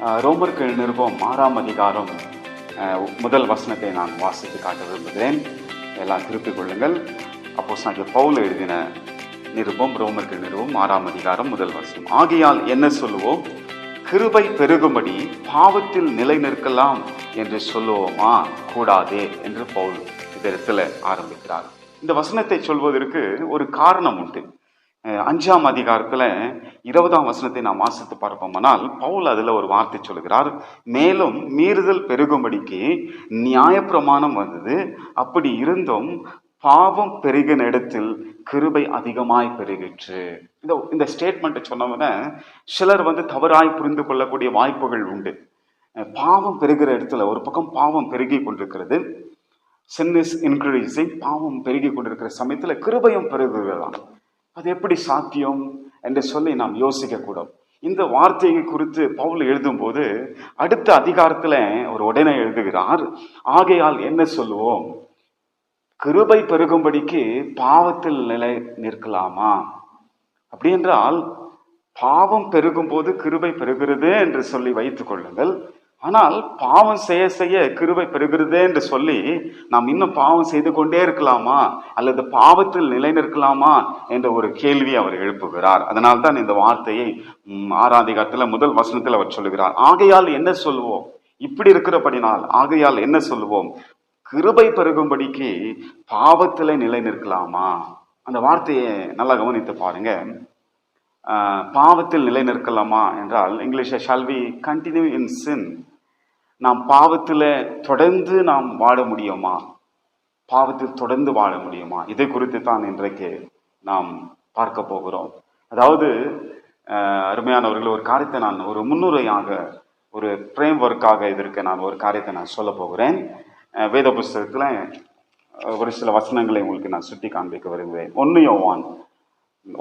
ரோமருக்கு நிறுவம் ஆறாம் அதிகாரம் முதல் வசனத்தை நான் வாசித்து காட்ட விரும்புகிறேன். எல்லாம் திருப்பிக் கொள்ளுங்கள். அப்போ பவுல் எழுதின நிருபம் ரோமருக்கு நிறுவம் ஆறாம் அதிகாரம் முதல் வசனம். ஆகையால் என்ன சொல்லுவோம்? கிருபை பெருகும்படி பாவத்தில் நிலை நிற்கலாம் என்று சொல்லுவோமா? கூடாதே என்று பவுல் இதற்கு ஆரம்பிக்கிறார். இந்த வசனத்தை சொல்வதற்கு ஒரு காரணம் உண்டு. அஞ்சாம் அதிகாரத்தில் இருபதாம் வசனத்தை நாம் வாசித்து பார்ப்போமானால் பவுல் அதில் ஒரு வார்த்தை சொல்கிறார் மேலும் மீறுதல் பெருகும்படிக்கு நியாயப்பிரமாணம் வந்தது. அப்படி இருந்தும் பாவம் பெருகின இடத்தில் கிருபை அதிகமாய் பெருகிற்று. இந்த இந்த ஸ்டேட்மெண்ட்டை சொன்னவன சிலர் வந்து தவறாய் புரிந்து கொள்ளக்கூடிய வாய்ப்புகள் உண்டு. பாவம் பெருகிற இடத்துல ஒரு பக்கம் பாவம் பெருகி கொண்டிருக்கிறது. Sin is increasing. பாவம் பெருகி கொண்டிருக்கிற சமயத்தில் கிருபையும் பெருகுகிறதாம் அது எப்படி சாத்தியம் என்று சொல்லி நாம் யோசிக்கக்கூடும். இந்த வார்த்தையை குறித்து பவுல் எழுதும்போது அடுத்த அதிகாரத்தில் ஒரு உடனே எழுதுகிறார். ஆகையால் என்ன சொல்லுவோம்? கிருபை பெருகும்படிக்கு பாவத்தில் நிலை நிற்கலாமா? அப்படி என்றால் பாவம் பெருகும் போது கிருபை பெருகிறது என்று சொல்லி வைத்துக் கொள்ளுங்கள். ஆனால் பாவம் செய்ய செய்ய கிருபை பெருகிறதே என்று சொல்லி நாம் இன்னும் பாவம் செய்து கொண்டே இருக்கலாமா? அல்லது பாவத்தில் நிலை நிற்கலாமா? என்ற ஒரு கேள்வி அவர் எழுப்புகிறார். அதனால்தான் இந்த வார்த்தையை ம், முதல் வசனத்தில் அவர் சொல்லுகிறார். ஆகையால் என்ன சொல்லுவோம் இப்படி இருக்கிறபடினால் ஆகையால் என்ன சொல்லுவோம் கிருபை பெருகும்படிக்கு பாவத்திலே நிலை நிற்கலாமா? அந்த வார்த்தையை நல்லா கவனித்து பாருங்க. பாவத்தில் நிலை நிற்கலாமா? என்றால் இங்கிலீஷை shall we continue in sin நாம் பாவத்தில் தொடர்ந்து நாம் வாழ முடியுமா? பாவத்தில் தொடர்ந்து வாழ முடியுமா? இதை குறித்து தான் இன்றைக்கு நாம் பார்க்க போகிறோம். அதாவது அருமையானவர்கள் ஒரு காரியத்தை நான் ஒரு முன்னுரையாக ஒரு ஃப்ரேம் ஒர்க்காக இதற்கு நான் ஒரு காரியத்தை நான் சொல்ல போகிறேன். வேத புஸ்தகத்தில் ஒரு சில வசனங்களை உங்களுக்கு நான் சுட்டி காண்பிக்க விரும்புகிறேன். ஒன்று யோவான்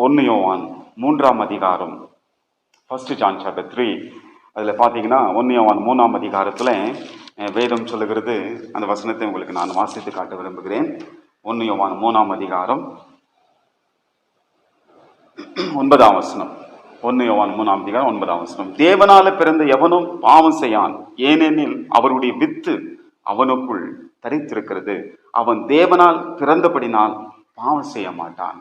ஒன்று யோவான் மூன்றாம் அதிகாரம் ஃபர்ஸ்ட் ஜான் சாப்டர் த்ரீ அதில் பார்த்தீங்கன்னா ஒன்று யோவான் மூணாம் அதிகாரத்தில் வேதம் சொல்லுகிறது. அந்த வசனத்தை உங்களுக்கு நான் வாசித்து காட்ட விரும்புகிறேன். ஒன்று யோவான் மூணாம் அதிகாரம். ஒன்பதாம் வசனம். ஒன்று யோவான் மூணாம் அதிகாரம் ஒன்பதாம் வசனம். தேவனால பிறந்த எவனும் பாவம் செய்யான். ஏனெனில் அவருடைய வித்து அவனுக்குள் தரித்திருக்கிறது. அவன் தேவனால் பிறந்தபடினால் பாவம் செய்ய மாட்டான்.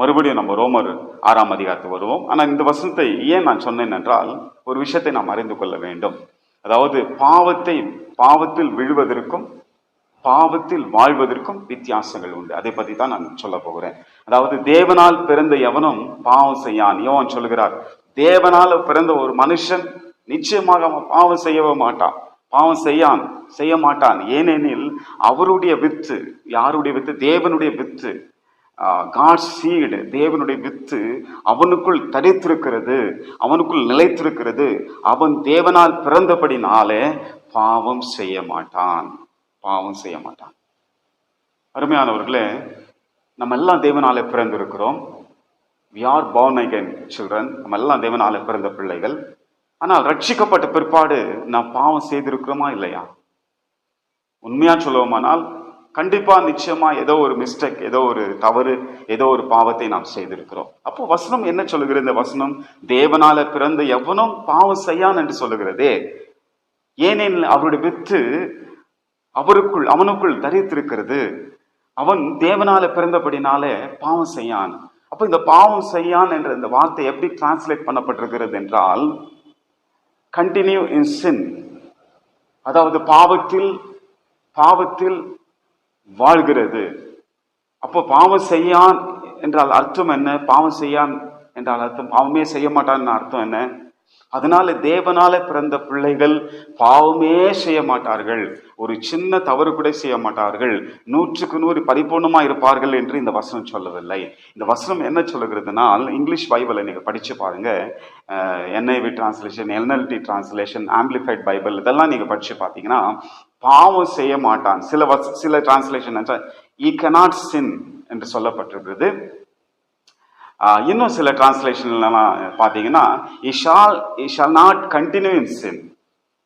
மறுபடியும் நம்ம ரோமர் ஆறாம் அதிகாரத்துக்கு வருவோம். ஆனால் இந்த வசனத்தை ஏன் நான் சொன்னேன் என்றால் ஒரு விஷயத்தை நாம் அறிந்து கொள்ள வேண்டும். அதாவது பாவத்தை பாவத்தில் விழுவதற்கும் பாவத்தில் வாழ்வதற்கும் வித்தியாசங்கள் உண்டு. அதை பத்தி தான் நான் சொல்ல போகிறேன். அதாவது தேவனால் பிறந்த எவனும் பாவம் செய்யான். யோவான் சொல்கிறார் தேவனால பிறந்த ஒரு மனுஷன் நிச்சயமாக அவன் பாவம் செய்யவே மாட்டான். பாவம் செய்யான் செய்ய மாட்டான். ஏனெனில் அவருடைய வித்து யாருடைய வித்து? தேவனுடைய வித்து. காட் சீடு தேவனுடைய வித்து அவனுக்குள் தரித்திருக்கிறது அவனுக்குள் நிலைத்திருக்கிறது. அவன் தேவனால் பிறந்தபடினாலே பாவம் செய்ய மாட்டான். பாவம் செய்ய மாட்டான். அருமையானவர்களே நம்ம எல்லாம் தேவனாலே பிறந்திருக்கிறோம். We are born again children நம்ம எல்லாம் தேவனாலே பிறந்த பிள்ளைகள். ஆனால் ரட்சிக்கப்பட்ட பிற்பாடு நாம் பாவம் செய்திருக்கிறோமா இல்லையா? உண்மையா சொல்லுவோமானால் கண்டிப்பா நிச்சயமா ஏதோ ஒரு மிஸ்டேக் ஏதோ ஒரு தவறு ஏதோ ஒரு பாவத்தை நாம் செய்திருக்கிறோம். அப்போ வசனம் என்ன சொல்லுகிறது? இந்த வசனம் தேவனால பிறந்த எவனும் பாவம் செய்யான் என்று சொல்லுகிறதே. ஏனெனில் அவருடைய வித்து அவருக்குள் அவனுக்குள் தரித்திருக்கிறது. அவன் தேவனால பிறந்தபடினாலே பாவம் செய்யான். அப்போ இந்த பாவம் செய்யான் என்ற இந்த வார்த்தை எப்படி டிரான்ஸ்லேட் பண்ணப்பட்டிருக்கிறது என்றால் கண்டினியூ இன் சின் அதாவது பாவத்தில் பாவத்தில் வாழ்கிறது. அப்போ பாவம் செய்யான் என்றால் அர்த்தம் என்ன? பாவம் செய்யான் என்றால் அர்த்தம். பாவமே செய்ய மாட்டான்னு அர்த்தம் என்ன? அதனால தேவனால பிறந்த பிள்ளைகள் பாவமே செய்ய மாட்டார்கள். ஒரு சின்ன தவறு கூட செய்ய மாட்டார்கள். நூற்றுக்கு நூறு பரிபூர்ணமா இருப்பார்கள் என்று இந்த வசனம் சொல்லவில்லை. இந்த வசனம் என்ன சொல்லுகிறதுனால் இங்கிலீஷ் பைபிளை நீங்க படிச்சு பாருங்க. NIV translation NLT translation amplified Bible இதெல்லாம் நீங்க படிச்சு பார்த்தீங்கன்னா பாவம் செய்ய மாட்டான். சில வச சில டிரான்ஸ்லேஷன் ஈ கனாட் சின் என்று சொல்லப்பட்டிருக்கிறது. இன்னும் சில டிரான்ஸ்லேஷன்லாம் பார்த்தீங்கன்னா he shall he shall not continue in sin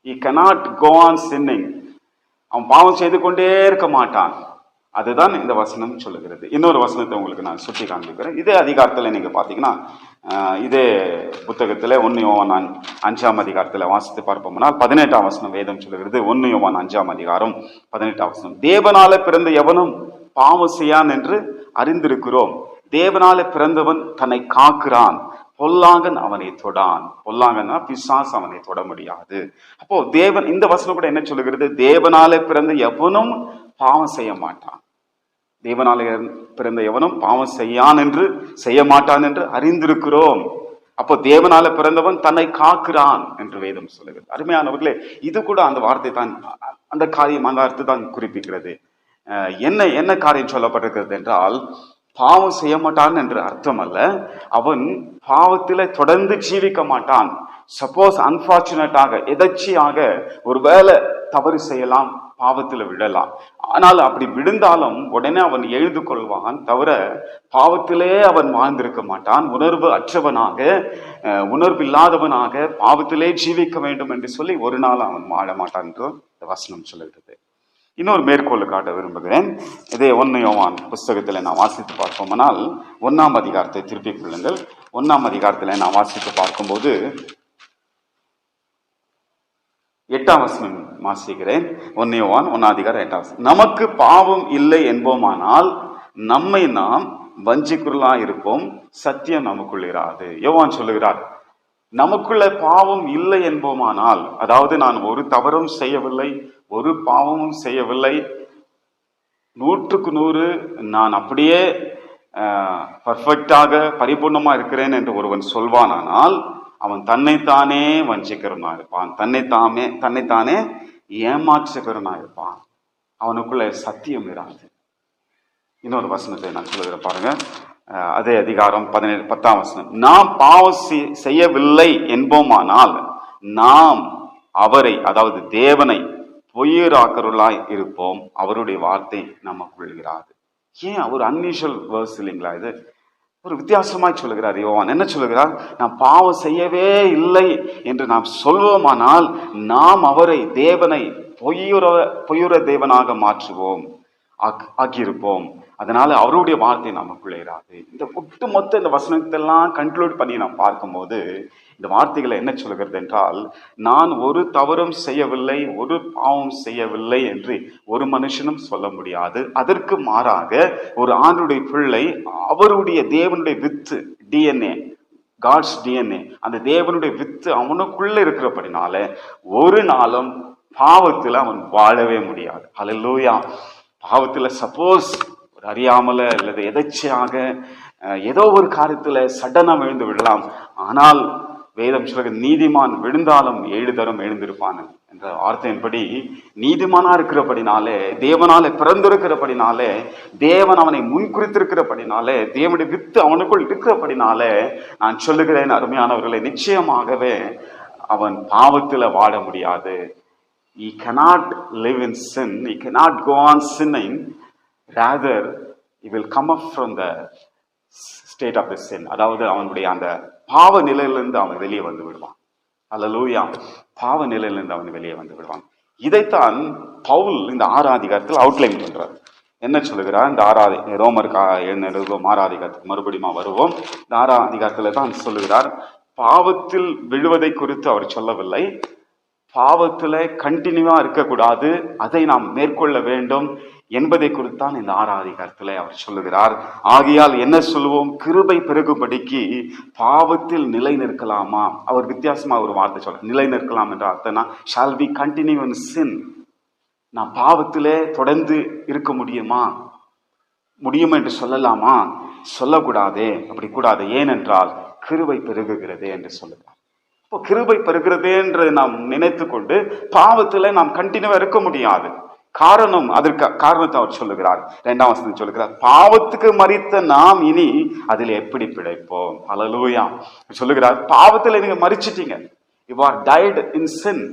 he cannot go on sinning அவன் பாவம் செய்து கொண்டே இருக்க மாட்டான். அதுதான் இந்த வசனம் சொல்லுகிறது. இன்னொரு வசனத்தை உங்களுக்கு நான் சுட்டி காண்பிக்கிறேன். இதே அதிகாரத்தில் நீங்கள் பார்த்தீங்கன்னா இதே புத்தகத்தில் ஒன்று யோவான் நான் அஞ்சாம் அதிகாரத்தில் வாசித்து பார்ப்போம்னால் பதினெட்டாம் வசனம் வேதம் சொல்லுகிறது ஒன்று யோவான் அஞ்சாம் அதிகாரம் பதினெட்டாம் வசனம். தேவனால பிறந்த எவனும் பாவம் செய்யான் என்று அறிந்திருக்கிறோம். தேவனால பிறந்தவன் தன்னை காக்கிறான். பொல்லாங்கன் அவனை தொடான். பொல்லாங்கன்னா பிசாஸ் அவனை தொட முடியாது. அப்போ தேவன் இந்த வசனம் கூட என்ன சொல்லுகிறது? தேவனால பிறந்த எவனும் பாவம் செய்ய மாட்டான். தேவனால பிறந்த எவனும் பாவம் செய்யான் என்று செய்ய மாட்டான் என்று அறிந்திருக்கிறோம். அப்போ தேவனால பிறந்தவன் தன்னை காக்கிறான் என்று வேதம் சொல்லுகிறது. அருமையானவர்களே இது கூட அந்த வார்த்தை தான் அந்த காரியம் அந்த அர்த்தத்தை தான் குறிப்பிக்கிறது. என்ன என்ன காரியம் சொல்லப்பட்டிருக்கிறது என்றால் பாவம் செய்ய மாட்டான் என்று அர்த்தம் அல்ல அவன் பாவத்தில தொடர்ந்து ஜீவிக்க மாட்டான். சப்போஸ் அன்பார்ச்சுனேட்டாக எதர்ச்சியாக ஒருவேளை தவறு செய்யலாம் பாவத்தில் விழலாம் ஆனால் அப்படி விழுந்தாலும் உடனே அவன் எழுந்து கொள்வான் தவிர பாவத்திலே அவன் வாழ்ந்திருக்க மாட்டான். உணர்வு அற்றவனாக உணர்வு இல்லாதவனாக பாவத்திலே ஜீவிக்க வேண்டும் என்று சொல்லி ஒரு நாள் அவன் வாழ மாட்டான் என்று வசனம் சொல்லுகிறது. இன்னொரு மேற்கோள் காட்ட விரும்புகிறேன். இதே ஒன்று யோவான் புஸ்தகத்தில் நான் வாசித்து பார்ப்போமானால் ஒன்றாம் அதிகாரத்தை திருப்பிக் கொள்ளுங்கள். ஒன்றாம் அதிகாரத்தில் நான் வாசித்து பார்க்கும்போது எட்டாம் வசனம் வாசிக்கிறேன். ஒன்னு யோவான் ஒன்னாம் அதிகாரம் எட்டாம் வசனம். நமக்கு பாவம் இல்லை என்போமானால் நம்மை நாம் வஞ்சிக்குள்ளா இருப்போம். சத்தியம் நமக்குள் இராது. யோவான் சொல்லுகிறார் நமக்குள்ள பாவம் இல்லை என்போமானால் அதாவது நான் ஒரு தவறும் செய்யவில்லை ஒரு பாவமும் செய்யவில்லை. நூற்றுக்கு நூறு நான் அப்படியே பர்ஃபெக்டாக பரிபூர்ணமாக இருக்கிறேன் என்று ஒருவன் சொல்வானானால் அவன் தன்னைத்தானே வஞ்சிக்கிறவனா இருப்பான். தன்னைத்தாமே தன்னைத்தானே ஏமாற்றுகிறவனா இருப்பான். அவனுக்குள்ள சத்தியம் இராது. இன்னொரு வசனத்தை நான் சொல்லுகிறேன் பாருங்க. அதே அதிகாரம் பதினேழு பத்தாம் வசனம். நாம் பாவம் செய்- செய்யவில்லை என்போமானால் நாம் அவரை அதாவது தேவனை பொய்யராக்கருளாய் இருப்போம். அவருடைய வார்த்தை நமக்குள் இராது ஏன்? அவர் அன்யூஷுவல் வேர்ஸ் இல்லைங்களா இது? ஒரு வித்தியாசமாய் சொல்லுகிறார் யோவான். என்ன சொல்லுகிறார்? நான் பாவம் செய்யவே இல்லை என்று நாம் சொல்வோமானால் நாம் அவரை தேவனை பொய்யுற பொய்யுற தேவனாக மாற்றுவோம். ஆக்- ஆக்கியிருப்போம். அதனால அவருடைய வார்த்தை நமக்குள்ளேராது இந்த ஒட்டுமொத்த இந்த வசனத்தெல்லாம் கன்க்ளூட் பண்ணி நாம் பார்க்கும்போது இந்த வார்த்தைகளை என்ன சொல்கிறது என்றால் நான் ஒரு தவறும் செய்யவில்லை ஒரு பாவம் செய்யவில்லை என்று ஒரு மனுஷனும் சொல்ல முடியாது. அதற்கு மாறாக ஒரு ஆண்டுடைய பிள்ளை அவருடைய தேவனுடைய வித்து டிஎன்ஏ காட்ஸ் டிஎன்ஏ அந்த தேவனுடைய வித்து அவனுக்குள்ள இருக்கிறபடினால ஒரு நாளும் பாவத்தில் அவன் வாழவே முடியாது. அலல்லூயா பாவத்தில் சப்போஸ் ஒரு அறியாமல அல்லது எதர்ச்சியாக ஏதோ ஒரு காரியத்தில் சடனா விழுந்து விடலாம். ஆனால் வேதம் சொல்லுங்க நீதிமான் விழுந்தாலும் ஏழு தரம் எழுந்திருப்பான் என்ற வார்த்தையின்படி நீதிமானா இருக்கிறபடினாலே தேவனாலே பிறந்திருக்கிறபடினாலே தேவன் அவனை முன்குறித்திருக்கிறபடினாலே தேவனுடைய வித்து அவனுக்குள் இருக்கிறபடினாலே நான் சொல்லுகிறேன் அருமையானவர்களை நிச்சயமாகவே அவன் பாவத்தில் வாழ முடியாது. He cannot live in sin he cannot go on sin rather he will come up from the state of the sin அதாவது அவனுடைய அந்த பாவ நிலையிலிருந்து அவன் வெளியே வந்து விடுவான். அல்ல லூயா பாவ நிலையிலிருந்து அவன் வெளியே வந்து விடுவான். இதைத்தான் பவுல் இந்த ஆறாம் அதிகாரத்தில் அவுட்லைன் பண்றார். என்ன சொல்லுகிறார்? இந்த ஆறாதி ரோமர் கா என்ன மறுபடியும் வருவோம். இந்த ஆறாம் அதிகாரத்தில் தான் சொல்லுகிறார் பாவத்தில் விழுவதை குறித்து அவர் சொல்லவில்லை. பாவத்தில் கண்டினியூவாக இருக்கக்கூடாது. அதை நாம் மேற்கொள்ள வேண்டும். என்பதை குறித்தான் இந்த ஆறாம் அதிகாரத்துல அவர் சொல்லுகிறார். ஆகையால் என்ன சொல்லுவோம்? கிருபை பெருகும்படிக்கு பாவத்தில் நிலை நிற்கலாமா? அவர் வித்தியாசமா ஒரு வார்த்தை சொல்ற நிலை நிற்கலாம் என்ற அர்த்தம்னா shall be continue in sin நான் பாவத்திலே தொடர்ந்து இருக்க முடியுமா? முடியும் என்று சொல்லலாமா? சொல்லக்கூடாதே அப்படி கூடாது. ஏனென்றால் கிருபை பெருகுகிறது என்று சொல்லுகிறார். இப்போ கிருபை பெறுகிறதே என்று நாம் நினைத்து கொண்டு பாவத்துல நாம் கண்டினியூவா இருக்க முடியாது. காரணம் அதற்கு காரணத்தை அவர் சொல்லுகிறார். இரண்டாம் வசனம் சொல்லுகிறார் பாவத்துக்கு மறித்த நாம் இனி அதில் எப்படி பிழைப்போம்? அலலூயா சொல்லுகிறார் பாவத்தில் நீங்க மறிச்சிட்டீங்க. You are died in sin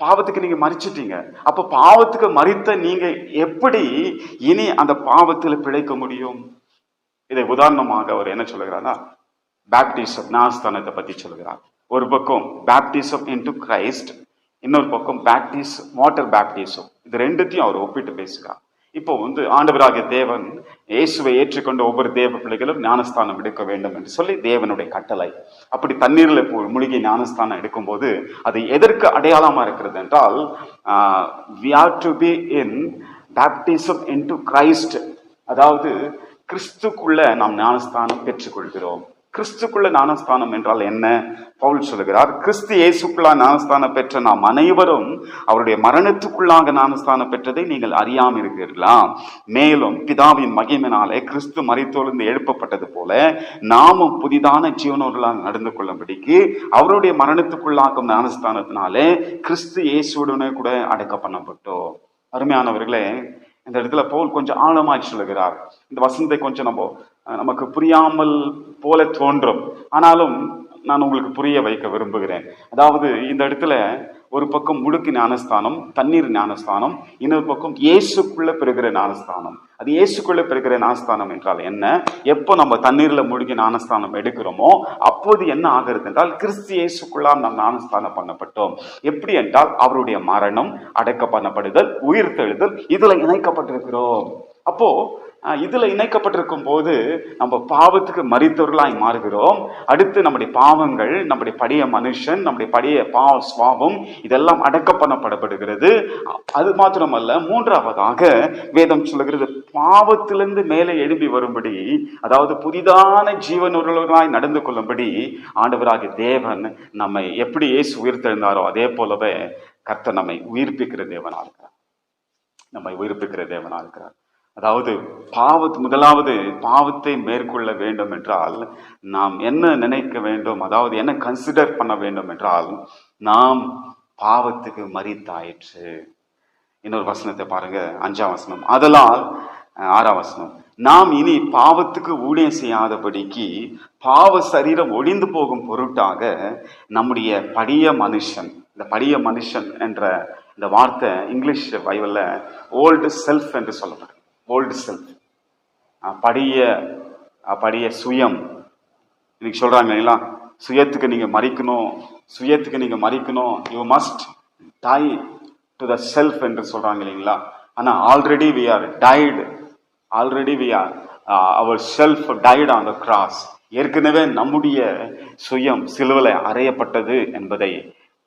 பாவத்துக்கு நீங்க மறிச்சிட்டீங்க. அப்ப பாவத்துக்கு மறித்த நீங்க எப்படி இனி அந்த பாவத்தில் பிழைக்க முடியும்? இதை உதாரணமாக அவர் என்ன சொல்லுகிறார்னா பேப்டிசம் நாஸ்தானத்தை பத்தி சொல்லுகிறார். ஒரு பக்கம் பேப்டிசம் இன்டு கிரைஸ்ட் இன்னொரு பக்கம் பேப்டிஸ் வாட்டர் பேப்டிசம் இது ரெண்டுத்தையும் அவர் ஒப்பிட்டு பேசுகிறார். இப்போ வந்து ஆண்டவராகிய தேவன் இயேசுவை ஏற்றுக்கொண்ட ஒவ்வொரு தேவ பிள்ளைகளும் ஞானஸ்தானம் எடுக்க வேண்டும் என்று சொல்லி தேவனுடைய கட்டளை. அப்படி தண்ணீரில் மூழ்கி முழுகி ஞானஸ்தானம் எடுக்கும்போது அது எதற்கு அடையாளமா இருக்கிறது என்றால் we are to be in baptism into Christ அதாவது கிறிஸ்துக்குள்ள நாம் ஞானஸ்தானம் பெற்றுக்கொள்கிறோம். கிறிஸ்துக்குள்ள ஞானஸ்தானம் என்றால் என்ன? பவுல் சொல்லுகிறார் கிறிஸ்து இயேசுக்குள்ளா ஞானஸ்தானம் பெற்ற நாம் அனைவரும் அவருடைய மரணத்துக்குள்ளாக ஞானஸ்தானம் பெற்றதை நீங்கள் அறியாமல் இருக்கிறீர்களா? மேலும் பிதாவின் மகிமினாலே கிறிஸ்து மறைத்தோழ்ந்து எழுப்பப்பட்டது போல நாமும் புதிதான ஜீவனோர்களாக நடந்து கொள்ளும்படிக்கு அவருடைய மரணத்துக்குள்ளாக்கும் ஞானஸ்தானத்தினாலே கிறிஸ்து இயேசுடனே கூட அடக்க பண்ணப்பட்டோம் அருமையானவர்களே இந்த இடத்துல பவுல் கொஞ்சம் ஆழமாய் சொல்லுகிறார். இந்த வசந்தை கொஞ்சம் நம்ம நமக்கு புரியாமல் போல தோன்றும். ஆனாலும் நான் உங்களுக்கு புரிய வைக்க விரும்புகிறேன். அதாவது இந்த இடத்துல ஒரு பக்கம் முழுக்கு ஞானஸ்தானம் தண்ணீர் ஞானஸ்தானம் இன்னொரு பக்கம் இயேசுக்குள்ள பெறுகிற ஞானஸ்தானம். அது இயேசுக்குள்ள பெறுகிற ஞானஸ்தானம் என்றால் என்ன? எப்போ நம்ம தண்ணீர்ல முழுகி ஞானஸ்தானம் எடுக்கிறோமோ அப்போது என்ன ஆகிறது என்றால் கிறிஸ்து இயேசுக்குள்ளாம் நாம் ஞானஸ்தானம் பண்ணப்பட்டோம். எப்படி என்றால் அவருடைய மரணம் அடக்க பண்ணப்படுதல் உயிர் தெழுதல் இதுல இணைக்கப்பட்டிருக்கிறோம். அப்போ இதில் இணைக்கப்பட்டிருக்கும் போது நம்ம பாவத்துக்கு மறித்தவர்களாய் மாறுகிறோம். அடுத்து நம்முடைய பாவங்கள் நம்முடைய பழைய மனுஷன் நம்முடைய பழைய பாவ சுவாபம் இதெல்லாம் அடக்க பண்ணப்படப்படுகிறது அது மாத்திரமல்ல மூன்றாவதாக வேதம் சொல்லுகிறது பாவத்திலிருந்து மேலே எழும்பி வரும்படி அதாவது புதிதான ஜீவனுள்ளவர்களாய் நடந்து கொள்ளும்படி ஆண்டவராகிய தேவன் நம்மை எப்படி இயேசு உயிர்த்தெழுந்தாரோ அதே போலவே கர்த்தர் நம்மை உயிர்ப்பிக்கிற தேவனாக இருக்கிறார். நம்மை உயிர்ப்பிக்கிற தேவனாக இருக்கிறார். அதாவது பாவத்து முதலாவது பாவத்தை மேற்கொள்ள வேண்டும் என்றால் நாம் என்ன நினைக்க வேண்டும்? அதாவது என்ன கன்சிடர் பண்ண வேண்டும் என்றால் நாம் பாவத்துக்கு மறித்தாயிற்று இன்னொரு வசனத்தை பாருங்க அஞ்சாம் வசனம். அதனால் ஆறாம் வசனம். நாம் இனி பாவத்துக்கு ஊழியம் செய்யாதபடிக்கு பாவ சரீரம் ஒளிந்து போகும் பொருட்டாக நம்முடைய படிய மனுஷன் இந்த படிய மனுஷன் என்ற இந்த வார்த்தை இங்கிலீஷ் பைபிளில் ஓல்டு செல்ஃப் என்று சொல்லப்படும் ஓல்டு செல்ஃப் படிய படைய சுயம். இன்னைக்கு சொல்கிறாங்க இல்லைங்களா? சுயத்துக்கு நீங்கள் மறிக்கணும் சுயத்துக்கு நீங்கள் மறிக்கணும். You must die to the self என்று சொல்கிறாங்க இல்லைங்களா? ஆனால் already we are died already we are our self died on the cross ஏற்கனவே நம்முடைய சுயம் சிலுவலை அறையப்பட்டது என்பதை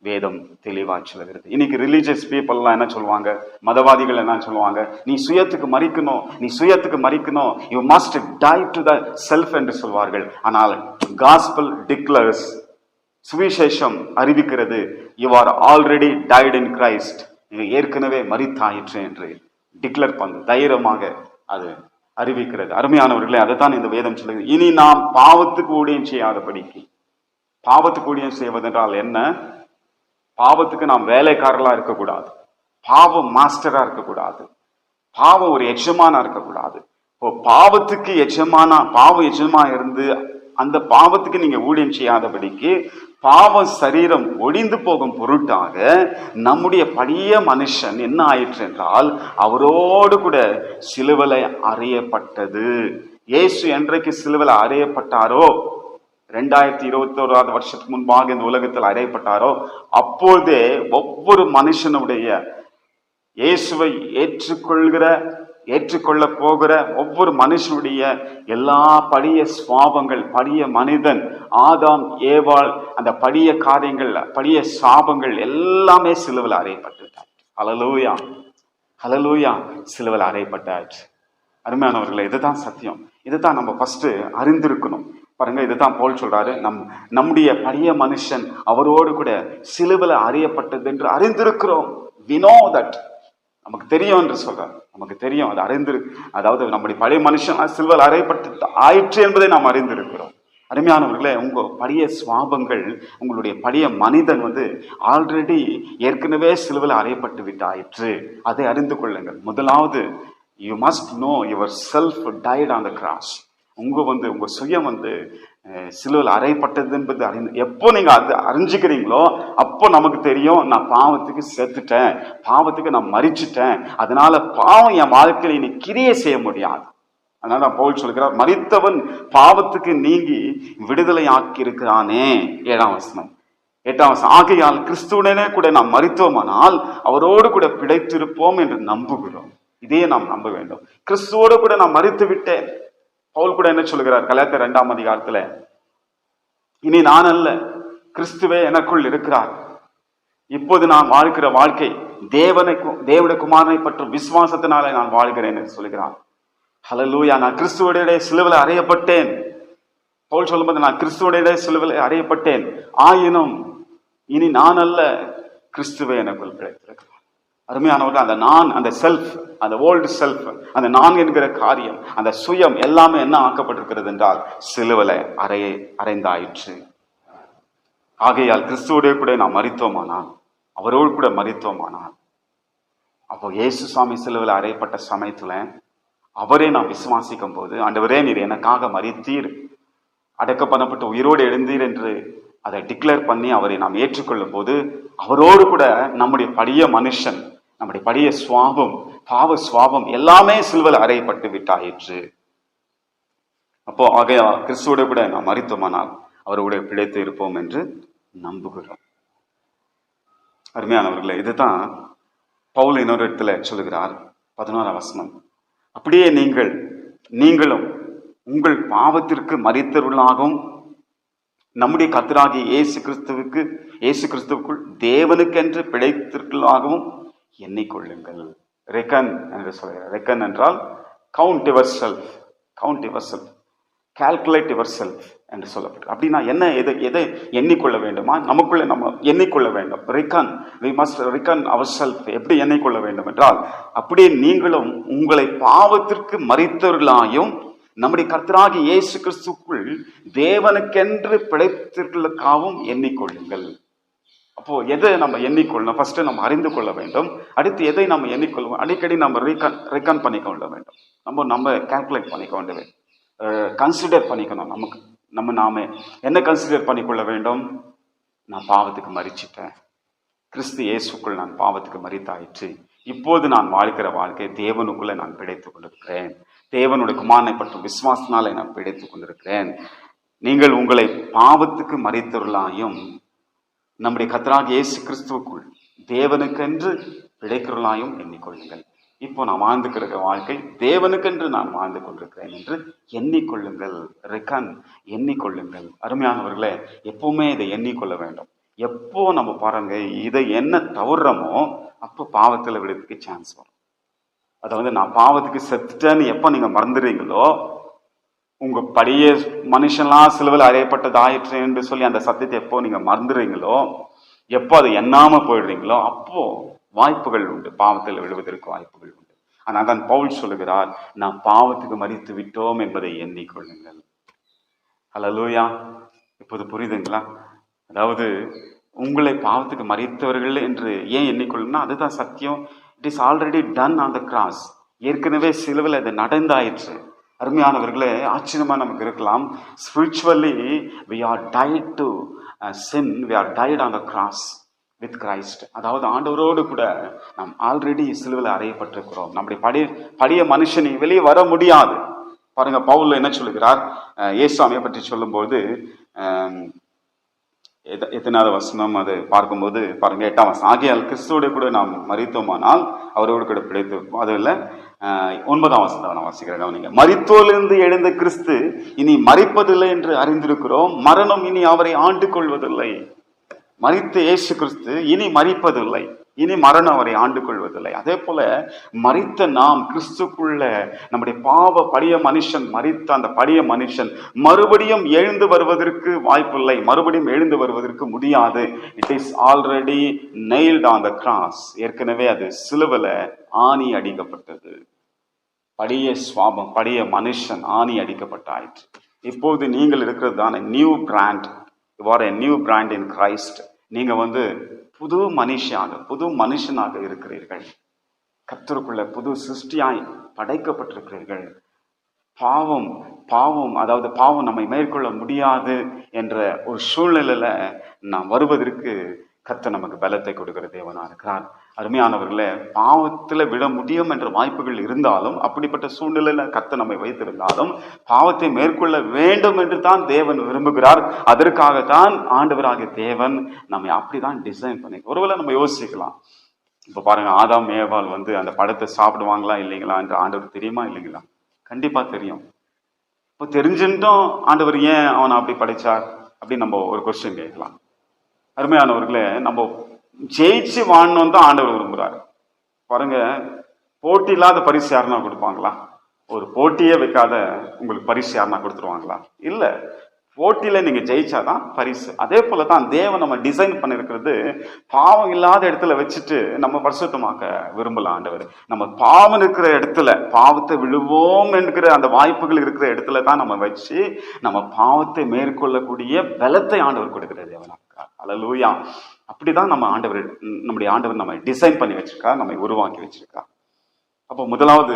வேதம் தெளிவா சொல்லுகிறது. இன்னைக்கு ரிலீஜியஸ் பீப்புள்லாம் என்ன சொல்லுவாங்க? மதவாதிகள் என்ன சொல்லுவாங்க? நீ சுயத்துக்கு மறிக்கணும் நீ சுயத்துக்கு மறிக்கணும். You must die to the self என்று சொல்வார்கள். ஆனால் காஸ்பல் டிக்ளர்ஸ் சுவிசேஷம் அறிவிக்கிறது. You are already died in Christ நீங்க ஏற்கனவே மறித்தாயிற்று என்று டிக்ளேர் பண்ணு தைரியமாக அது அறிவிக்கிறது. அருமையானவர்களே அதைத்தான் இந்த வேதம் சொல்லுது இனி நாம் பாவத்துக்கு ஊழியம் செய்யாதபடிக்கு. பாவத்துக்கு ஊழியம் செய்வதென்றால் என்ன? பாவத்துக்கு நாம் வேலைக்காரர்களா இருக்கக்கூடாது. பாவம் மாஸ்டரா இருக்கக்கூடாது. பாவம் ஒரு எஜமானா இருக்கக்கூடாது. இப்போ பாவத்துக்கு எஜமானா பாவம் எஜமா இருந்து அந்த பாவத்துக்கு நீங்க ஊழியம் செய்யாதபடிக்கு பாவ சரீரம் ஒடிந்து போகும் பொருட்டாக நம்முடைய பழைய மனுஷன் என்ன ஆயிற்று என்றால் அவரோடு கூட சிலுவலை அறியப்பட்டது. இயேசு என்றைக்கு சிலுவலை அறையப்பட்டாரோ? ரெண்டாயிரத்தி இருபத்தி ஓராவது வருஷத்துக்கு முன்பாக இந்த உலகத்தில் அடையப்பட்டாரோ அப்போதே ஒவ்வொரு மனுஷனுடைய இயேசுவை ஏற்றுக்கொள்கிற ஏற்றுக்கொள்ள போகிற ஒவ்வொரு மனுஷனுடைய எல்லா பழைய சுவாபங்கள் பழைய மனிதன் ஆதாம் ஏவாள் அந்த பழைய காரியங்கள் பழைய சாபங்கள் எல்லாமே சிலுவில் அறையப்பட்டுட்டார் அலலூயா அலலூயா சிலுவில் அறையப்பட்டாச்சு அருமையானவர்களை இதுதான் சத்தியம். இதுதான் நம்ம ஃபர்ஸ்ட் அறிந்திருக்கணும். பாருங்க இதுதான் போல் சொல்றாரு. நம் நம்முடைய பழைய மனுஷன் அவரோடு கூட சிலுவில் அறியப்பட்டது என்று அறிந்திருக்கிறோம். வினோ தட் நமக்கு தெரியும் என்று சொல்கிறார் நமக்கு தெரியும் அது அறிந்திரு அதாவது நம்முடைய பழைய மனுஷன் சிலுவில் அறையப்பட்டு ஆயிற்று என்பதை நாம் அறிந்திருக்கிறோம். அருமையானவர்களே உங்க பழைய சுவாபங்கள் உங்களுடைய பழைய மனிதன் வந்து ஆல்ரெடி ஏற்கனவே சிலுவில் அறையப்பட்டு விட்டாயிற்று. அதை அறிந்து கொள்ளுங்கள். முதலாவது you must know yourself died on the cross உங்கள் வந்து உங்கள் சுயம் வந்து சிலுவில் அறைப்பட்டது அறையப்பட்டது என்பது அறிந்து எப்போ நீங்கள் அது அறிஞ்சுக்கிறீங்களோ அப்போ நமக்கு தெரியும் நான் பாவத்துக்கு செத்துட்டேன் பாவத்துக்கு நான் மறிச்சிட்டேன் அதனால பாவம் என் வாழ்க்கையில் இனி கிரியை செய்ய முடியாது. அதனால நான் பவுல் சொல்கிறார் மறித்தவன் பாவத்துக்கு நீங்கி விடுதலை ஆக்கி இருக்கிறானே ஏழாம் வசனம். எட்டாம் வசனம் ஆகையால் கிறிஸ்துவனே கூட நாம் மறித்தோமானால் அவரோடு கூட பிழைத்திருப்போம் என்று நம்புகிறோம். இதையே நாம் நம்ப வேண்டும். கிறிஸ்துவோடு கூட நான் மறித்து விட்டேன் பவுல் கூட என்ன சொல்லுகிறார்? கலாத்தியர் இரண்டாம் அதிகாரத்துல இனி நான் அல்ல கிறிஸ்துவே எனக்குள் இருக்கிறார். இப்போது நான் வாழ்கிற வாழ்க்கை தேவனை தேவனுடைய குமாரனை பற்றும் விசுவாசத்தினாலே நான் வாழ்கிறேன் என்று சொல்கிறான் ஹலலூயா நான் கிறிஸ்துவடைய சிலுவில் அறையப்பட்டேன். பவுல் சொல்லும்போது நான் கிறிஸ்துவடைய சிலுவில் அறையப்பட்டேன். ஆயினும் இனி நான் அல்ல கிறிஸ்துவே எனக்குள் பிழைத்திருக்கிறார் அருமையானவர்கள் அந்த நான் அந்த செல்ஃப் அந்த ஓல்டு செல்ஃப் அந்த நான் என்கிற காரியம் அந்த சுயம் எல்லாமே என்ன ஆக்கப்பட்டிருக்கிறது என்றால் சிலுவலை அறைய அறைந்தாயிற்று. ஆகையால் கிறிஸ்துவோடைய கூட நாம் மறித்தோமானால் அவரோடு கூட மறித்தோமானால் அப்போ இயேசு சுவாமி சிலுவில் அறையப்பட்ட சமயத்துல அவரே நாம் விசுவாசிக்கும் போது ஆண்டவரே நீர் எனக்காக மறித்தீர் அடக்க பண்ணப்பட்டு உயிரோடு எழுந்தீர் என்று அதை டிக்ளேர் பண்ணி அவரை நாம் ஏற்றுக்கொள்ளும் போது அவரோடு கூட நம்முடைய படிய மனுஷன் நம்முடைய பழைய சுவாபம் பாவ சுவாபம் எல்லாமே சிலுவையில் அறையப்பட்டு விட்டாயிற்று அப்போ ஆகையா கிறிஸ்துவோட கூட நாம் மறித்தோமானால் அவரோட பிழைத்து இருப்போம் என்று நம்புகிறோம். அருமையானவர்களே இதுதான் பவுல் இன்னொரு இடத்துல சொல்லுகிறார் பதினோராம் வசனம். அப்படியே நீங்கள் நீங்களும் உங்கள் பாவத்திற்கு மறித்தவர்களாகவும் நம்முடைய கத்தராகிய இயேசு கிறிஸ்துவுக்கு இயேசு கிறிஸ்துவுக்குள் தேவனுக்கென்று பிழைத்திற்களாகவும் எண்ணிக்கொள்ளுங்கள். ரெக்கன் என்று சொல்கிறார். ரெக்கன் என்றால் count yourself count yourself calculate yourself என்று சொல்லப்பட்டு அப்படின்னா என்ன எதை எதை எண்ணிக்கொள்ள வேண்டுமா? நமக்குள்ளே நம்ம எண்ணிக்கொள்ள வேண்டும். Reckon we must reckon our self எப்படி எண்ணிக்கொள்ள வேண்டும் என்றால் அப்படியே நீங்களும் உங்களை பாவத்திற்கு மறித்தவர்களாயும் நம்முடைய கர்த்தராகி இயேசு கிறிஸ்துக்குள் தேவனுக்கென்று பிழைத்திருக்கிறதுக்காகவும் எண்ணிக்கொள்ளுங்கள். அப்போ எதை நம்ம எண்ணிக்கொள்ளணும்? ஃபஸ்ட்டு நம்ம அறிந்து கொள்ள வேண்டும். அடுத்து எதை நம்ம எண்ணிக்கொள்வோம் அடிக்கடி நம்ம ரீகன் ரெக்கன் பண்ணிக்கொள்ள வேண்டும். நம்ம நம்ம கேல்குலேட் பண்ணிக்க வேண்டும். கன்சிடர் பண்ணிக்கணும். நமக்கு நம்ம நாம என்ன கன்சிடர் பண்ணிக்கொள்ள வேண்டும்? நான் பாவத்துக்கு மறிச்சிட்டேன். கிறிஸ்து இயேசுக்குள் நான் பாவத்துக்கு மறித்தாயிற்று. இப்போது நான் வாழ்கிற வாழ்க்கை தேவனுக்குள்ள நான் பிழைத்துக் கொண்டிருக்கிறேன். தேவனுடைய குமாரனை பற்றும் விசுவாசனாலே நான் பிழைத்துக் கொண்டிருக்கிறேன். நீங்கள் உங்களை பாவத்துக்கு மறித்தவர்களாயும் நம்முடைய கத்தராக இயேசு கிறிஸ்துவுக்குள் தேவனுக்கென்று பிழைக்கிறவர்களாயும் எண்ணிக்கொள்ளுங்கள். இப்போ நான் வாழ்ந்துக்கிற வாழ்க்கை தேவனுக்கென்று நான் வாழ்ந்து கொண்டிருக்கிறேன் என்று எண்ணிக்கொள்ளுங்கள். ரெக்கன் எண்ணிக்கொள்ளுங்கள். அருமையானவர்களே எப்பவுமே இதை எண்ணிக்கொள்ள வேண்டும். எப்போ நம்ம பாருங்க இதை என்ன தவறுறோமோ அப்போ பாவத்தில் விடுறதுக்கு சான்ஸ் வரும். அதாவது நான் பாவத்துக்கு செத்துட்டேன்னு எப்போ நீங்கள் மறந்துடுறீங்களோ உங்க பழைய மனுஷன்லாம் சிலுவில் அறையப்பட்டதாயிற்று என்று சொல்லி அந்த சத்தியத்தை எப்போ நீங்க மறந்துடுறீங்களோ எப்போ அது எண்ணாம போயிடுறீங்களோ அப்போ வாய்ப்புகள் உண்டு. பாவத்தில் விழுவதற்கு வாய்ப்புகள் உண்டு. ஆனால் தான் பவுல் சொல்லுகிறார் நாம் பாவத்துக்கு மறித்து விட்டோம் என்பதை எண்ணிக்கொள்ளுங்கள் ஹலலூயா இப்போது புரியுதுங்களா? அதாவது உங்களை பாவத்துக்கு மறித்தவர்கள் என்று ஏன் எண்ணிக்கொள்ளும்னா அதுதான் சத்தியம். It is already done on the cross ஏற்கனவே சிலுவில் அது நடந்தாயிற்று. அருமையானவர்களே ஆச்சரியமாக நமக்கு இருக்கலாம். Spiritually we are died to sin we are died on the cross with Christ அதாவது ஆண்டவரோடு கூட நாம் ஆல்ரெடி சிலுவில் அறையப்பட்டிருக்கிறோம். நம்முடைய படி படிய மனுஷனை வெளியே வர முடியாது. பாருங்க பவுல் என்ன சொல்லுகிறார்? அஹ் இயேசுவாமியை பற்றி சொல்லும்போது எத்தனாவது வசனம் அது பார்க்கும்போது பாருங்க எட்டாம் வசனம். ஆகியால் கிறிஸ்துவோட கூட நாம் மறித்தோமானால் அவரோடு கூட பிழைத்திருப்போம் அதுவும் இல்லை ஒன்பதாம் வசனத்தை நான் வாசிக்கிறேன் கவனிங்க. மரித்தோலிருந்து எழுந்த கிறிஸ்து இனி மறிப்பதில்லை என்று அறிந்திருக்கிறோம். மரணம் இனி அவரை ஆண்டு கொள்வதில்லை மறித்த இயேசு கிறிஸ்து இனி மறிப்பதில்லை இனி மரணம் அவரை ஆண்டு கொள்வதில்லை அதே போல மறித்த நாம் கிறிஸ்துக்குள்ள நம்முடைய பாவ பழைய மனுஷன் மறித்த அந்த பழைய மனுஷன் மறுபடியும் எழுந்து வருவதற்கு வாய்ப்பில்லை. மறுபடியும் எழுந்து வருவதற்கு முடியாது. It is already nailed on the cross ஏற்கனவே அது சிலுவல ஆணி அடிக்கப்பட்டது. பழைய சுவாபம் பழைய மனுஷன் ஆணி அடிக்கப்பட்டாயிற்று. இப்போது நீங்கள் இருக்கிறது தானே new brand or a new brand in Christ நீங்க வந்து புது மனுஷியாக புது மனுஷனாக இருக்கிறீர்கள். கத்தருக்குள்ள புது சிருஷ்டியாய் படைக்கப்பட்டிருக்கிறீர்கள். பாவம் பாவம் அதாவது பாவம் நம்மை மேற்கொள்ள முடியாது என்ற ஒரு சூழ்நிலையில நாம் வருவதற்கு கத்தை நமக்கு பலத்தை கொடுக்கிற தேவனா இருக்கிறார் அருமையானவர்களே பாவத்தில் விட முடியும் என்ற வாய்ப்புகள் இருந்தாலும் அப்படிப்பட்ட சூழ்நிலையில் கத்த நம்மை வைத்திருந்தாலும் பாவத்தை மேற்கொள்ள வேண்டும் என்று தான் தேவன் விரும்புகிறார். அதற்காகத்தான் ஆண்டவராகிய தேவன் நம்மை அப்படிதான் டிசைன் பண்ணி ஒருவேளை நம்ம யோசிக்கலாம். இப்போ பாருங்க ஆதாம் மேவால் வந்து அந்த படத்தை சாப்பிடுவாங்களா இல்லைங்களா என்று ஆண்டவர் தெரியுமா இல்லைங்களா? கண்டிப்பா தெரியும். இப்போ தெரிஞ்சுட்டும் ஆண்டவர் ஏன் அவனை அப்படி படைச்சார் அப்படின்னு நம்ம ஒரு கொஸ்டின் கேட்கலாம். அருமையானவர்களே நம்ம ஜெயிச்சு வாழணும் தான் ஆண்டவர் விரும்புகிறார் பாருங்க போட்டி இல்லாத பரிசு யாருன்னா கொடுப்பாங்களா? ஒரு போட்டியே வைக்காத உங்களுக்கு பரிசு யாருன்னா கொடுத்துருவாங்களா? இல்லை போட்டியில் நீங்கள் ஜெயிச்சாதான் பரிசு. அதே போல தான் தேவன் நம்ம டிசைன் பண்ணியிருக்கிறது பாவம் இல்லாத இடத்துல வச்சுட்டு நம்ம பரிசுத்தமாக்க விரும்பலாம் ஆண்டவர். நம்ம பாவம் இருக்கிற இடத்துல பாவத்தை விழுவோம் என்கிற அந்த வாய்ப்புகள் இருக்கிற இடத்துல தான் நம்ம வச்சு நம்ம பாவத்தை மேற்கொள்ளக்கூடிய பலத்தை ஆண்டவர் கொடுக்கிற தேவனாக்கா அலலூயா அப்படிதான் நம்ம ஆண்டவர் நம்முடைய ஆண்டவர் நம்ம டிசைன் பண்ணி வச்சிருக்கா நம்மை உருவாக்கி வச்சிருக்கா. அப்போ முதலாவது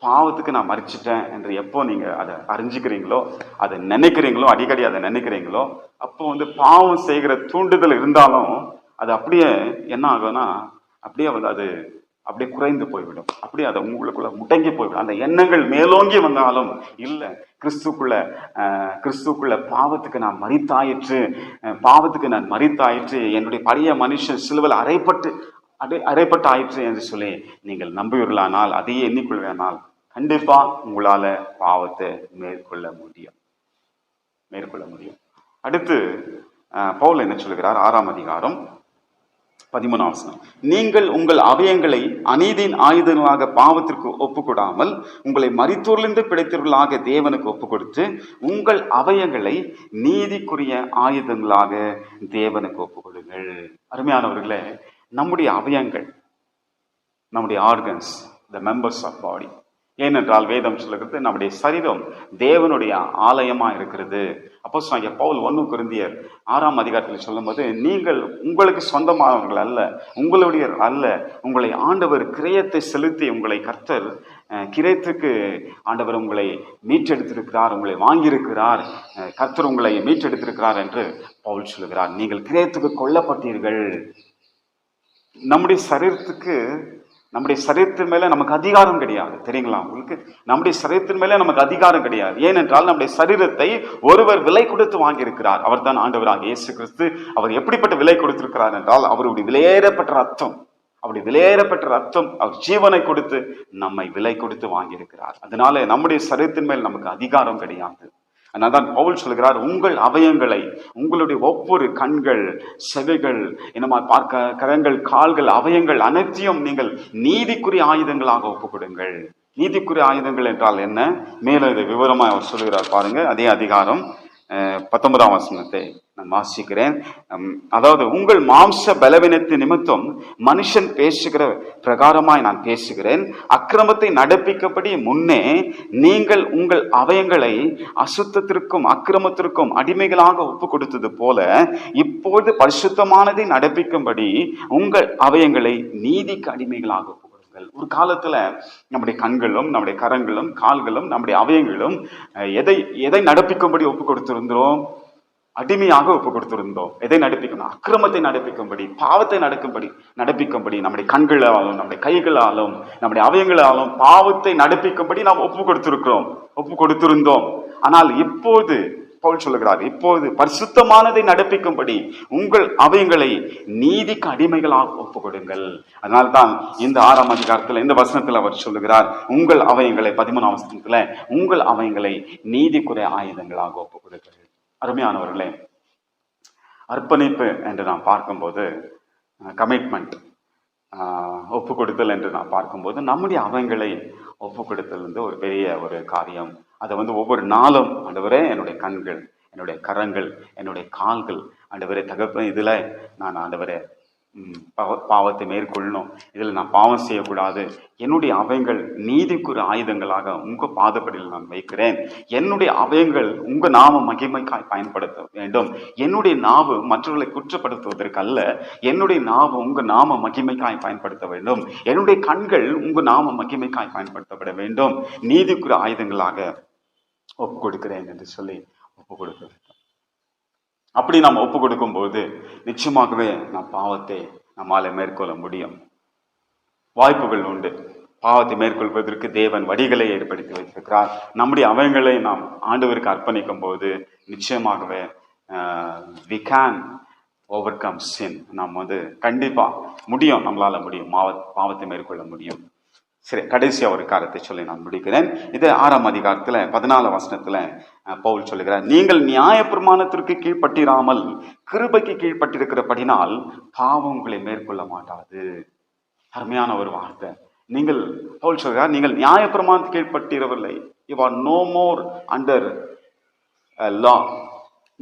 பாவத்துக்கு நான் மறிச்சிட்டேன் என்று எப்போ நீங்க அதை அறிஞ்சுக்கிறீங்களோ அதை நினைக்கிறீங்களோ அடிக்கடி அதை நினைக்கிறீங்களோ அப்போ வந்து பாவம் செய்கிற தூண்டுதல் இருந்தாலும் அது அப்படியே என்ன ஆகும்னா அப்படியே வந்து அது அப்படியே குறைந்து போய்விடும். அப்படியே அதை உங்களுக்குள்ள முடங்கி போய்விடும். அந்த எண்ணங்கள் மேலோங்கி வந்தாலும் இல்லை கிறிஸ்துக்குள்ள கிறிஸ்துக்குள்ள பாவத்துக்கு நான் மறித்தாயிற்று பாவத்துக்கு நான் மறித்தாயிற்று என்னுடைய பழைய மனுஷன் சிலுவில் அறைப்பட்டு அடை அறைப்பட்டு ஆயிற்று என்று சொல்லி நீங்கள் நம்புவீர்களானால் அதையே எண்ணிக்கொள்வேனால் கண்டிப்பா உங்களால பாவத்தை மேற்கொள்ள முடியும். மேற்கொள்ள முடியும். அடுத்து பவுல் என்ன சொல்கிறார்? ஆறாம் அதிகாரம் பதிமூணாம் வசனம். நீங்கள் உங்கள் அவயங்களை அநீதியின் ஆயுதங்களாக பாவத்திற்கு ஒப்புக்கொடாமல் உங்களை மறித்தோர்லிருந்து பிழைத்தவர்களாக தேவனுக்கு ஒப்பு கொடுத்து உங்கள் அவயங்களை நீதிக்குரிய ஆயுதங்களாக தேவனுக்கு ஒப்பு கொடுங்கள் அருமையானவர்களே நம்முடைய அவயங்கள் நம்முடைய organs the members of body ஏனென்றால் வேதம் சொல்லுகிறது நம்முடைய சரீரம் தேவனுடைய ஆலயமா இருக்கிறது. அப்போ சொன்னாங்க பவுல் ஒன்று குருந்தியர் ஆறாம் அதிகாரத்தில் சொல்லும்போது நீங்கள் உங்களுக்கு சொந்தமானவர்கள் அல்ல உங்களுடைய அல்ல உங்களை ஆண்டவர் கிரயத்தை செலுத்தி உங்களை கர்த்தர் கிரயத்துக்கு ஆண்டவர் உங்களை மீட்டெடுத்திருக்கிறார் உங்களை வாங்கியிருக்கிறார் கர்த்தர் உங்களை மீட்டெடுத்திருக்கிறார் என்று பவுல் சொல்லுகிறார். நீங்கள் கிரயத்துக்கு கொல்லப்பட்டீர்கள். நம்முடைய சரீரத்துக்கு நம்முடைய சரீரத்தின் மேலே நமக்கு அதிகாரம் கிடையாது. தெரியுங்களா உங்களுக்கு? நம்முடைய சரீரத்தின் மேலே நமக்கு அதிகாரம் கிடையாது. ஏனென்றால் நம்முடைய சரீரத்தை ஒருவர் விலை கொடுத்து வாங்கியிருக்கிறார். அவர் தான் ஆண்டவராக இயேசு கிறிஸ்து அவர் எப்படிப்பட்ட விலை கொடுத்திருக்கிறார் என்றால் அவருடைய விலையேறப்பட்ட ரத்தம் அவருடைய விலையேறப்பட்ட ரத்தம் அவர் ஜீவனை கொடுத்து நம்மை விலை கொடுத்து வாங்கியிருக்கிறார். அதனால நம்முடைய சரீரத்தின் மேல் நமக்கு அதிகாரம் கிடையாது. அதனால்தான் பவுல் சொல்கிறார் உங்கள் அவயங்களை உங்களுடைய ஒவ்வொரு கண்கள் செவைகள் என்னமா பார்க்க கரங்கள் கால்கள் அவயங்கள் அனைத்தையும் நீங்கள் நீதிக்குரிய ஆயுதங்களாக ஒப்புக்கொடுங்கள். நீதிக்குரிய ஆயுதங்கள் என்றால் என்ன? மேலும் இதை விவரமாக அவர் சொல்லுகிறார் பாருங்க அதே அதிகாரம் பத்தொன்பதாம் வசனத்தை நான் வாசிக்கிறேன். அதாவது உங்கள் மாம்ச பலவீனத்து நிமித்தம் மனுஷன் பேசுகிற பிரகாரமாய் நான் பேசுகிறேன். அக்கிரமத்தை நடப்பிக்கப்படி முன்னே நீங்கள் உங்கள் அவயங்களை அசுத்தத்திற்கும் அக்கிரமத்திற்கும் அடிமைகளாக ஒப்பு கொடுத்தது போல இப்போது பரிசுத்தமானதை நடப்பிக்கும்படி உங்கள் அவயங்களை நீதிக்கு அடிமைகளாக ஒப்பு ஒரு காலத்துல நம்முடைய கண்களும் நம்முடைய கரங்களும் கால்களும் நம்முடைய அவயங்களும் எதை எதை நடப்பிக்கும்படி ஒப்பு கொடுத்திருந்தோம்? அடிமையாக ஒப்பு கொடுத்திருந்தோம். எதை நடப்பிக்கணும் அக்கிரமத்தை நடப்பிக்கும்படி பாவத்தை நடக்கும்படி நடப்பிக்கும்படி நம்முடைய கண்களாலும் நம்முடைய கைகளாலும் நம்முடைய அவயங்களாலும் பாவத்தை நடப்பிக்கும்படி நாம் ஒப்பு கொடுத்திருக்கிறோம். ஒப்பு கொடுத்திருந்தோம். ஆனால் இப்போது பவுல் சொல்லுகிறார் இப்போது பரிசுத்தமானதை நடப்பிக்கும்படி உங்கள் அவயங்களை நீதிக்கு அடிமைகளாக ஒப்பு கொடுங்கள் அதனால்தான் இந்த ஆறாம் அதிகாரத்தில் இந்த வசனத்தில் அவர் சொல்லுகிறார் உங்கள் அவயங்களை பதிமூணாம் வசனத்தில் உங்கள் அவயங்களை நீதிக்குறை ஆயுதங்களாக ஒப்பு கொடுங்கள் அருமையானவர்களே அர்ப்பணிப்பு என்று நாம் பார்க்கும்போது கமிட்மெண்ட் ஒப்பு கொடுத்தல் என்று நான் பார்க்கும்போது நம்முடைய அவங்களை ஒப்பு கொடுத்தல் வந்து ஒரு பெரிய ஒரு காரியம். அதை வந்து ஒவ்வொரு நாளும் ஆண்டவரே என்னுடைய கண்கள் என்னுடைய கரங்கள் என்னுடைய கால்கள் ஆண்டவரே தகப்ப இதில் நான் ஆண்டவரே பாவ- பாவத்தை மேற்கொள்ளணும். இதில் நான் பாவம் செய்யக்கூடாது. என்னுடைய அவயங்கள் நீதிக்குரிய ஆயுதங்களாக உங்க பாதப்படியில் நான் வைக்கிறேன். என்னுடைய அவயங்கள் உங்க நாம மகிமைக்காய் பயன்படுத்த வேண்டும். என்னுடைய நாவு மற்றவர்களை குற்றப்படுத்துவதற்கு அல்ல என்னுடைய நாவு உங்க நாம மகிமைக்காய் பயன்படுத்த வேண்டும். என்னுடைய கண்கள் உங்க நாம மகிமைக்காய் பயன்படுத்தப்பட வேண்டும். நீதிக்குரிய ஆயுதங்களாக ஒப்பு கொடுக்கிறேன் என்று சொல்லி ஒப்பு கொடுக்க வேண்டும் அப்படி நாம் ஒப்பு கொடுக்கும்போது நிச்சயமாகவே நாம் பாவத்தை நம்மால மேற்கொள்ள முடியும். வாய்ப்புகள் உண்டு. பாவத்தை மேற்கொள்வதற்கு தேவன் வடிகளை ஏற்படுத்தி வைத்திருக்கிறார். நம்முடைய அவயங்களை நாம் ஆண்டவருக்கு அர்ப்பணிக்கும் போது நிச்சயமாகவே we can overcome sin நாம் வந்து கண்டிப்பாக முடியும். நம்மளால் முடியும். மாவ பாவத்தை மேற்கொள்ள முடியும். சரி கடைசியாக ஒரு காரியத்தை சொல்லி நான் முடிக்கிறேன். இது ஆறாம் அதிகாரத்தில் பதினாலு வசனத்தில் பவுல் சொல்லுகிறார் நீங்கள் நியாயப்பிரமாணத்திற்கு கீழ்ப்பட்டிராமல் கிருபைக்கு கீழ்ப்பட்டிருக்கிறபடினால் பாவம் உங்களை மேற்கொள்ள மாட்டாது. அருமையான ஒரு வார்த்தை. நீங்கள் பவுல் சொல்கிறார் நீங்கள் நியாயப்பிரமாணத்துக்கு கீழ்ப்பட்டிரவில்லை. You are no more under law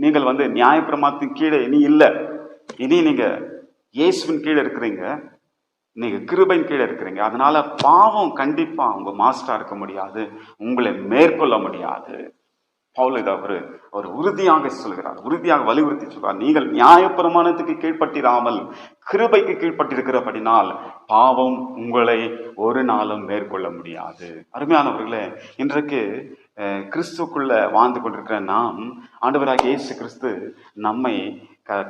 நீங்கள் வந்து நியாயப்பிரமாணத்தின் கீழே இனி இல்லை. இனி நீங்கள் இயேசுவின் கீழே இருக்கிறீங்க. நீங்க கிருபையின் கீழே இருக்கிறீங்க. அதனால பாவம் கண்டிப்பா உங்க மாஸ்டரா இருக்க முடியாது. உங்களை மேற்கொள்ள முடியாது. பவுல் இதை அவரு அவர் உறுதியாக சொல்கிறார். உறுதியாக வலியுறுத்தி சொல்றார் நீங்கள் நியாயப்பிரமாணத்துக்கு கீழ்ப்பட்டிராமல் கிருபைக்கு கீழ்ப்பட்டிருக்கிறபடினால் பாவம் உங்களை ஒரு நாளும் மேற்கொள்ள முடியாது. அருமையானவர்களே இன்றைக்கு கிறிஸ்துக்குள்ள வாழ்ந்து கொண்டிருக்கிற நாம் ஆண்டவராக இயேசு கிறிஸ்து நம்மை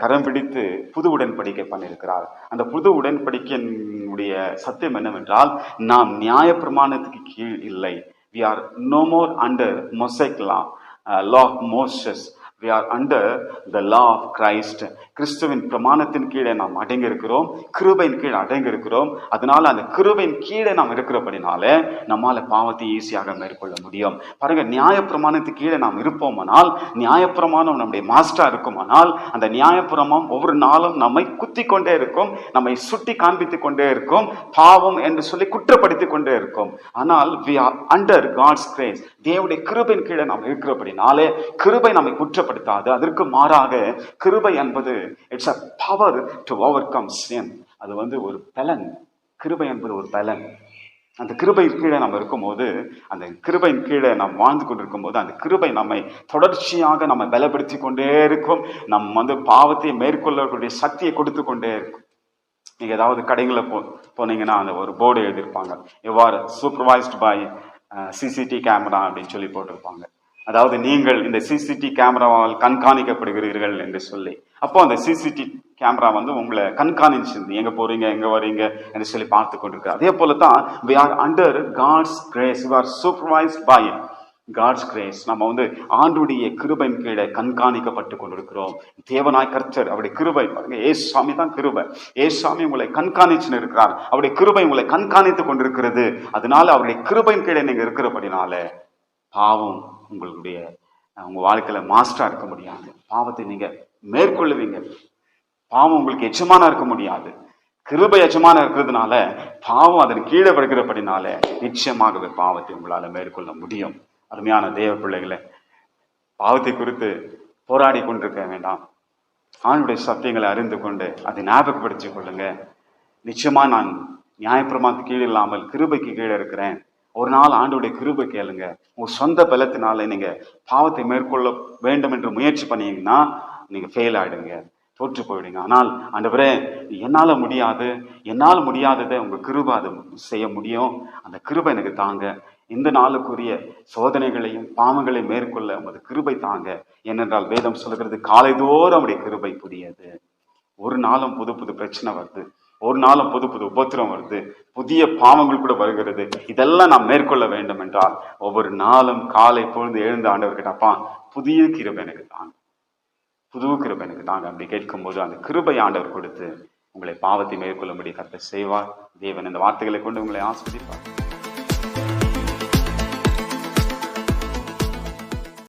கரம் பிடித்து புது உடன்படிக்கை பண்ணியிருக்கிறார். அந்த புது உடன்படிக்கையினுடைய சத்தியம் என்னவென்றால் நாம் நியாயப்பிரமாணத்துக்கு கீழ் இல்லை. We are no more under Mosaic law uh, law of moses. We are under the law கிறிஸ்துவின் பிரமாணத்தின் கீழே நாம் அடங்கியிருக்கிறோம் கிருபையின் கீழே அடங்கியிருக்கிறோம். அதனால அந்த கிருபையின் கீழே நாம் இருக்கிறபடினால நம்மால பாவத்தை ஈஸியாக மேற்கொள்ள முடியும். பாருங்க நியாயப்பிரமாணத்துக்கு கீழே நாம் இருப்போமானால் நியாயப்பிரமாணம் நம்முடைய மாஸ்டரா இருக்குமானால் அந்த நியாயப்பிரமாணம் ஒவ்வொரு நாளும் நம்மை குத்தி கொண்டே இருக்கும் நம்மை சுட்டி காண்பித்து கொண்டே இருக்கும் பாவம் என்று சொல்லி குற்றப்படுத்தி கொண்டே இருக்கும். ஆனால் we are under God's grace தேவனுடைய கிருபையின் கீழே நாம் இருக்கிறபடினாலே கிருபை நம்மை குற்றப்படுத்தாது. அதற்கு மாறாக கிருபை என்பது it's a power to overcome same அது வந்து ஒரு பலன். கிருபை என்பது ஒரு பலன். அந்த கிருபையின் கீழே நம்ம இருக்கும்போது அந்த கிருபையின் கீழே நாம் வாழ்ந்து கொண்டிருக்கும் போது அந்த கிருபை நம்மை தொடர்ச்சியாக நம்ம பலப்படுத்தி கொண்டே இருக்கும். நம் வந்து பாவத்தை மேற்கொள்ளக்கூடிய சக்தியை கொடுத்து கொண்டே இருக்கும். நீங்க ஏதாவது கடைகளில் போ போனீங்கன்னா அந்த ஒரு போர்டு எழுதியிருப்பாங்க. எவ்வாறு சூப்பர்வைஸ்ட் பை சிசிடி கேமரா அப்படின்னு சொல்லி போட்டிருப்பாங்க. அதாவது நீங்கள் இந்த சிசிடி கேமராவால் கண்காணிக்கப்படுகிறீர்கள் என்று சொல்லி. அப்போ அந்த சிசிடி கேமரா வந்து உங்களை கண்காணிச்சிருந்து எங்க போறீங்க எங்க வரீங்க என்று சொல்லி பார்த்து கொண்டிருக்கு அதே போல தான் we are under God's grace we are supervised by God's grace நம்ம வந்து ஆண்டுடைய கிருபையின் கீழே கண்காணிக்கப்பட்டு கொண்டிருக்கிறோம். தேவனாய் கர்த்தர் அவருடைய கிருபை. பாருங்க ஏசு சாமி தான் கிருபை. ஏசு சாமி உங்களை கண்காணிச்சுன்னு இருக்கிறார். அவருடைய கிருபை உங்களை கண்காணித்து கொண்டிருக்கிறது. அதனால அவருடைய கிருபையின் கீழே நீங்க இருக்கிறபடினால பாவம் உங்களுடைய உங்கள் வாழ்க்கையில் மாஸ்டராக இருக்க முடியாது. பாவத்தை நீங்கள் மேற்கொள்ளுவீங்க. பாவம் உங்களுக்கு எச்சமானா இருக்க முடியாது. கிருபை எச்சமான இருக்கிறதுனால பாவம் அதன் கீழே வருகிறபடினால நிச்சயமாகவே பாவத்தை உங்களால் மேற்கொள்ள முடியும். அருமையான தேவ பிள்ளைகளை பாவத்தை குறித்து போராடி கொண்டிருக்க வேண்டாம். ஆணுடைய சத்தியங்களை அறிந்து கொண்டு அதை ஞாபகப்படுத்திக் கொள்ளுங்க. நிச்சயமா நான் நியாயப்பிரமாணத்துக்கு கீழே இல்லாமல் கிருபைக்கு கீழே இருக்கிறேன். ஒரு நாள் ஆண்டுடைய கிருபை கேளுங்க. உங்க சொந்த பலத்தினால நீங்க பாவத்தை மேற்கொள்ள வேண்டும் என்று முயற்சி பண்ணீங்கன்னா நீங்க ஃபெயில் ஆயிடுங்க. தோற்று போயிடுங்க. ஆனால் ஆண்டவரே என்னால முடியாது. என்னால் முடியாததை உங்க கிருபை அதை செய்ய முடியும். அந்த கிருபை எனக்கு தாங்க. இந்த நாளுக்குரிய சோதனைகளையும் பாவங்களையும் மேற்கொள்ள உமது கிருபை தாங்க. ஏனென்றால் வேதம் சொல்லுகிறது காலைதோறும் அவருடைய கிருபை புதியது. ஒரு நாளும் புது புது பிரச்சனை வருது. ஒரு நாளும் புது புது உபத்திரம் வருது. புதிய பாவங்கள் கூட வருகிறது. இதெல்லாம் நாம் மேற்கொள்ள வேண்டும் என்றால் ஒவ்வொரு நாளும் காலை பொழுது எழுந்த ஆண்டவர்கிட்டப்பா புதிய கிருபை எனக்கு தாங்க. புது கிருபை எனக்கு தாங்க. அப்படி கேட்கும்போது அந்த கிருபை ஆண்டவர் கொடுத்து உங்களை பாவத்தை மேற்கொள்ளும்படி கர்த்தர் செய்வார். தேவன் இந்த வார்த்தைகளை கொண்டு உங்களை ஆஸ்வதிப்பார்.